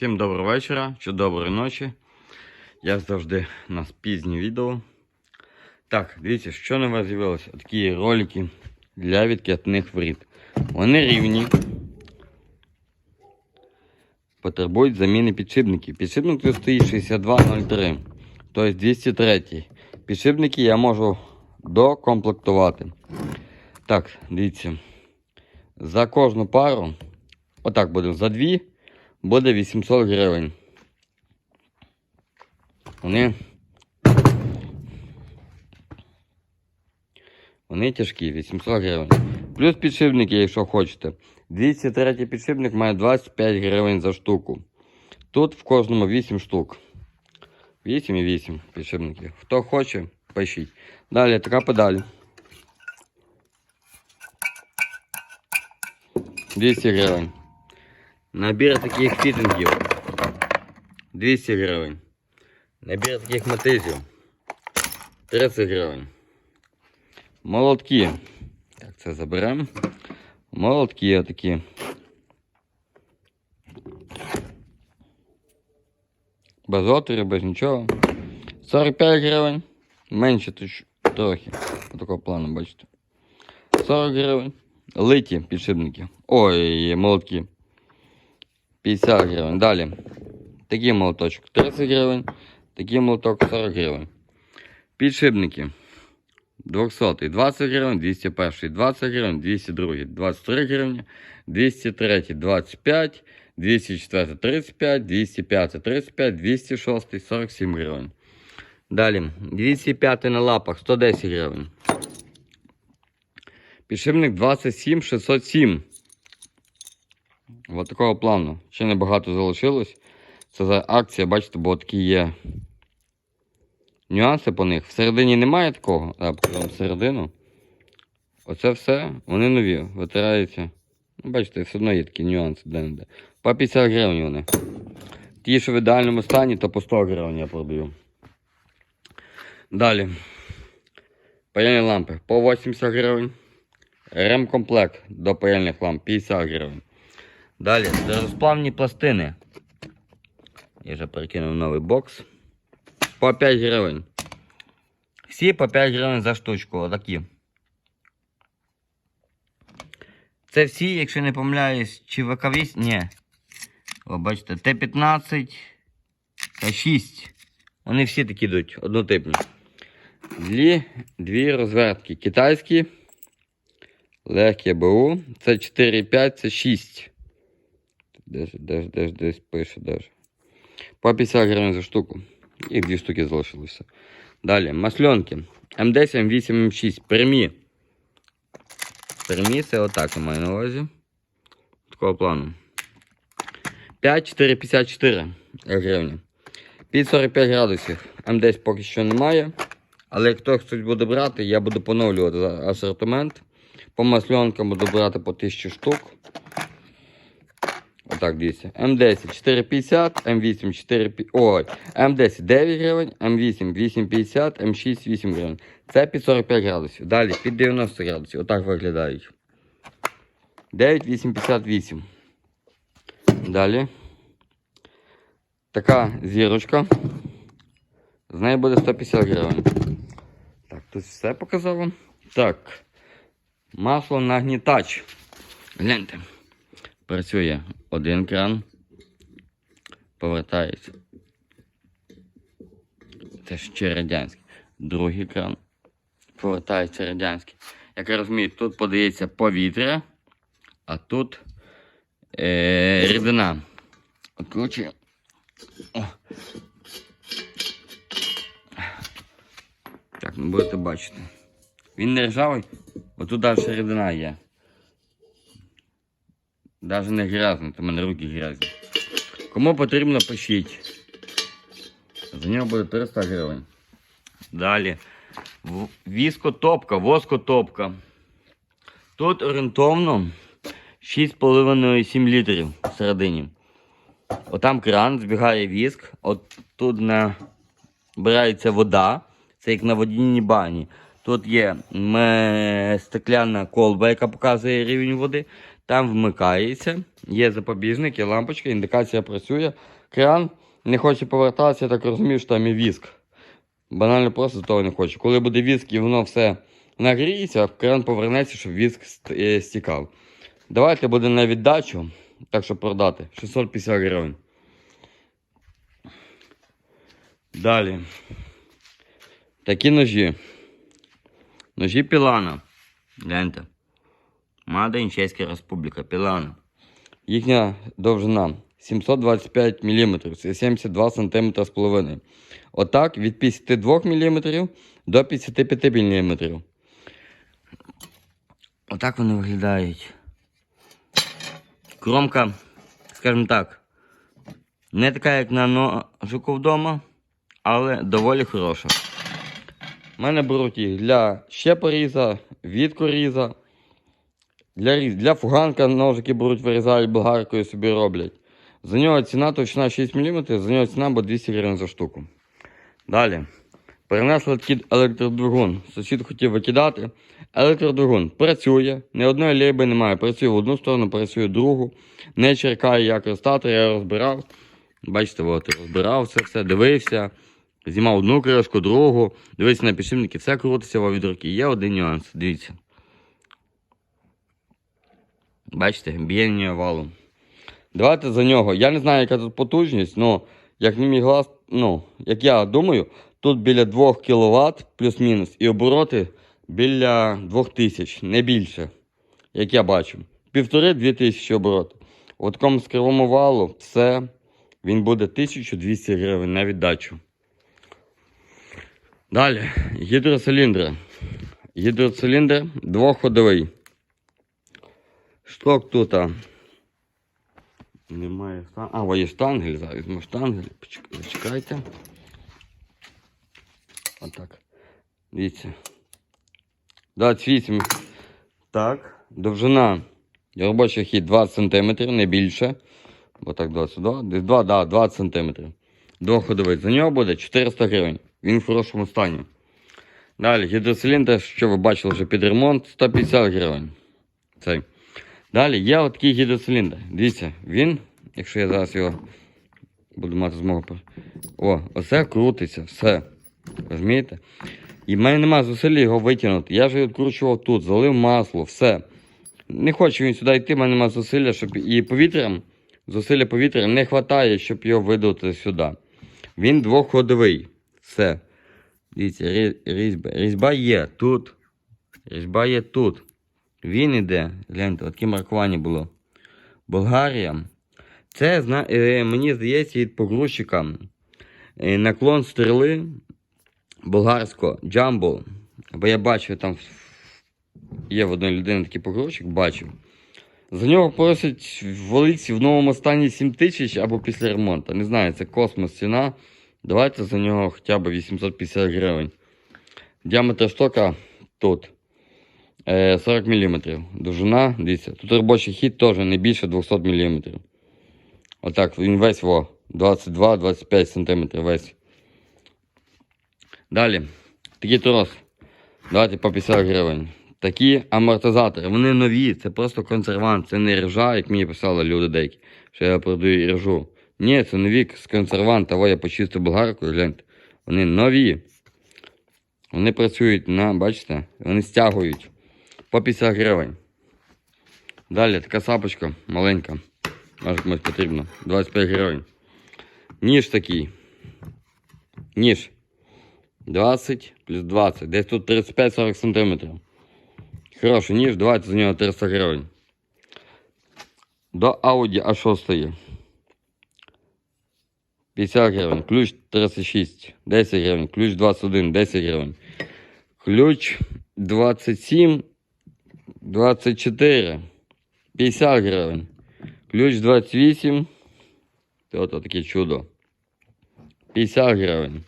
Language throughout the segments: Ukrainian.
Всім доброго вечора чи доброї ночі. Як завжди, у нас пізнє відео. Так, дивіться, що на вас з'явилося. Такі ролики для відкатних воріт. Вони рівні. Потребують заміни підшипників. Підшипник тут стоїть 6203, тобто 203. Підшипники я можу докомплектувати. Так, дивіться. За кожну пару, отак буде, за дві буде 800 гривень. Вони. Вони тяжкі, 800 гривень. Плюс підшипники, якщо хочете. 203 підшипник має 25 гривень за штуку. Тут в кожному 8 штук. 8 і 8 підшипників. Хто хоче, пишіть. Далі така педаль. 200 гривень. Набір таких фітингів 200 гривень. Набір таких мотизів 30 гривень. Молотки. Так, це заберемо. Молотки такі. Без отворів, без нічого. 45 гривень. Менше точ- трохи. Такого плану, бачите. 40 гривень. Литі підшипники. Ой, молотки. 50 гривень. Далі. Такий молоточок 30 гривень. Такий молоток 40 гривень. Підшипники. 200 20 гривень, 201 20 гривень, 202 23 гривні, 203 25, 204 35, 205 35, 206 47 гривень. Далі. 205 на лапах 110 гривень. Підшипник 27 607. Ось такого плану. Ще небагато залишилось. Це за акція, бачите, бо такі є нюанси по них. Всередині немає такого. А, покажу середину. Оце все, вони нові, витираються. Ну, бачите, все одно є такі нюанси де-не-де. По 50 гривень вони. Ті, що в ідеальному стані, то по 100 гривень я продаю. Далі. Паяльні лампи по 80 гривень. Ремкомплект до паяльних ламп 50 гривень. Далі, розплавні пластини. Я вже перекинув новий бокс. По 5 гривень. Всі по 5 гривень за штучку. Отакі. Це всі, якщо не помиляюсь, чи ВК8. Ні. О, бачите, Т-15 Т6. Вони всі такі йдуть, однотипні. Дві, дві розвертки. Китайські. Легкі БУ. Це 4,5, це 6. Десь, десь, десь, десь пише десь. По 50 гривень за штуку. І дві штуки залишилося. Далі, масльонки. М10, М8, М6. Прямі. Прямі це отак я маю на увазі. Такого плану. 5, 4, 54 гривні. Під 45 градусів. М10 поки що немає. Але як хтось хтось буде брати, я буду поновлювати асортимент. По масльонкам буду брати по 1000 штук. Отак, дивіться. М10 450, М8 4, ой, М10 9 гривень, М8 850, М6 8 гривень. Це під 45 градусів. Далі під 90 градусів. Отак виглядають. 9, 8, 58. Далі. Така зірочка. З неї буде 150 гривень. Так, тут все показав вам. Так. Масло нагнітач. Гляньте. Працює один кран. Повертається. Це ще радянський. Другий кран. Повертається радянський. Як я розумію, тут подається повітря, а тут е, рідина. Откручуємо. Так, ну будете бачити. Він не ржавий, бо далі рідина є. Даже не грязно, то в мене руки грязні. Кому потрібно, пишіть. За нього буде 300 гривень. Далі. Віскотопка, воскотопка. Тут орієнтовно 6,5-7 літрів всередині. Отам кран, збігає віск, от тут набирається вода. Це як на водяній бані. Тут є м, стекляна колба, яка показує рівень води. Там вмикається, є запобіжник, є лампочка, індикація працює. Кран не хоче повертатися, я так розумію, що там і віск. Банально просто того не хочу. Коли буде віск і воно все нагріється, кран повернеться, щоб віск е, стікав. Давайте буде на віддачу, так щоб продати. 650 гривень. Далі. Такі ножі. Ножі Пілана. Гляньте. Мада Інчеська Республіка. Пілана. Їхня довжина 725 мм. Це 72 см з половиною. Отак від 52 мм до 55 мм. Отак вони виглядають. Кромка, скажімо так, не така, як на ножику вдома, але доволі хороша. У мене беруть їх для щепоріза, відкоріза, для, для фуганка ножики беруть, вирізають болгаркою собі роблять. За нього ціна точна 6 мм, за нього ціна буде 200 гривень за штуку. Далі. Перенесли такий електродвигун. Сусід хотів викидати. Електродвигун працює, ні одної лейби немає. Працює в одну сторону, працює в другу. Не черкає як розстати, я розбирав. Бачите, от, розбирав це все, дивився. Знімав одну кришку, другу, дивився на підшипники, все крутиться від руки. Є один нюанс, дивіться. Бачите, бієння валом. Давайте за нього. Я не знаю, яка тут потужність, але як мій глаз, ну, як я думаю, тут біля 2 кВт плюс-мінус і обороти біля 2000, не більше, як я бачу. Півтори-дві тисячі оборотів. У такому скривому валу все, він буде 1200 гривень на віддачу. Далі, гідроциліндри. Гідроциліндр двоходовий. Шток тут. Немає штангель. А, о, є штангель. Зараз візьму штангель. Почекайте. Отак. Дивіться. 28. Так. Довжина. Робочий хід 20 см, не більше. Бо так 22. Десь 2, да, 20 см. Двоходовий. За нього буде 400 гривень. Він в хорошому стані. Далі, гідроциліндр, що ви бачили вже під ремонт, 150 гривень. Цей. Далі є отакий гідроциліндр. Дивіться, він, якщо я зараз його буду мати змогу. О, оце крутиться, все. Розумієте? І в мене немає зусиль його витягнути. Я ж його відкручував тут, залив масло, все. Не хочу він сюди йти, в мене немає зусилля, щоб і повітрям, зусилля повітря не вистачає, щоб його видати сюди. Він двоходовий. Все. Дивіться, різьба. Різьба є тут. Різьба є тут. Він іде. Гляньте, таке маркування було. Болгарія. Це е, мені здається від погрузчика. Е, наклон стріли болгарського джамбо. Бо я бачив там є в одної людини такий погрузчик, бачив. За нього просять в Волиці в новому стані 7 тисяч або після ремонту. Не знаю, це космос ціна. Давайте за нього хоча б 850 гривень. Діаметр штока тут 40 мм. Довжина, дивіться, тут робочий хід теж не більше 200 мм. Отак, він весь во 22-25 см весь. Далі, такий трос. Давайте по 50 гривень. Такі амортизатори, вони нові, це просто консервант, це не ржа, як мені писали люди деякі, що я продаю і ржу. Ні, це нові з консервант, того я почистив болгаркою, гляньте. Вони нові. Вони працюють на, бачите, вони стягують по 50 гривень. Далі така сапочка маленька. Може комусь потрібно. 25 гривень. Ніж такий. Ніж. 20 плюс 20. Десь тут 35-40 см. Хороший ніж, давайте за нього 300 гривень. До Audi A6. 50 гривень. Ключ 36, 10 гривень. Ключ 21, 10 гривень. Ключ 27, 24, 50 гривень. Ключ 28. Ото таке чудо. 50 гривень.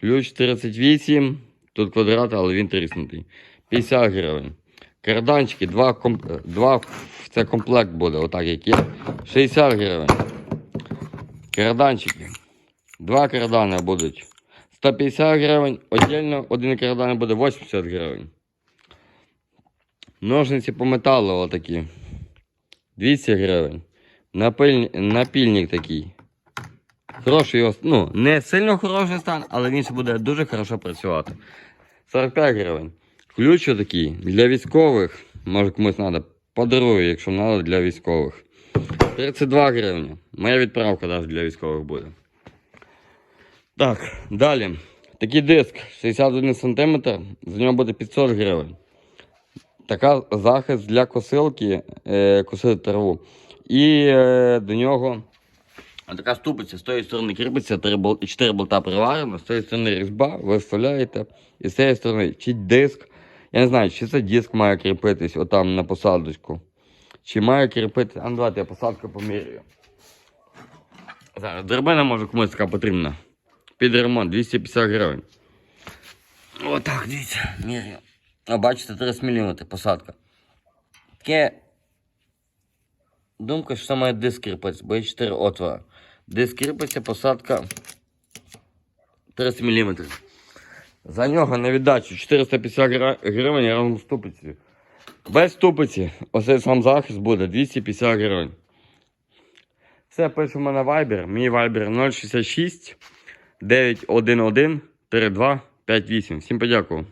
Ключ 38. Тут квадрат, але він тріснутий. 50 гривень. Карданчики, два, комп... два це комплект буде, отак як є. 60 гривень. Карданчики. Два кардани будуть 150 гривень. Отдельно один кардан буде 80 гривень. Ножниці по металу отакі. 200 гривень. Напиль... Напільник такий. Хороший його, ну, не сильно хороший стан, але він ще буде дуже хорошо працювати. 45 гривень. Ключ такий для військових. Може комусь треба. Подарую, якщо треба для військових. 32 гривні. Моя відправка навіть для військових буде. Так, далі. Такий диск 61 см, з нього буде 500 гривень. Така захист для косилки, е, косити траву. І е, до нього така ступиця з тої сторони кріпиться, 4 болта приварено, з тої сторони різьба, ви вставляєте, і з цієї сторони чи диск. Я не знаю, чи це диск має кріпитись отам на посадочку. Чи має кріпитись. А ну давайте я посадку поміряю. Зараз драбина може комусь така потрібна. Під ремонт 250 гривень. Отак, дивіться, міряю. Бачите, 30 мм посадка. Таке. Думка, що саме диск кріпиться, бо є 4 отвори. Диск кріпиться, посадка 30 мм. За нього на віддачу 450 гривень разом з ступицею. Без ступиці, оцей сам захист буде 250 гривень. Все, пишемо на Viber. Мій Viber 066 911 3258. Всім подякував.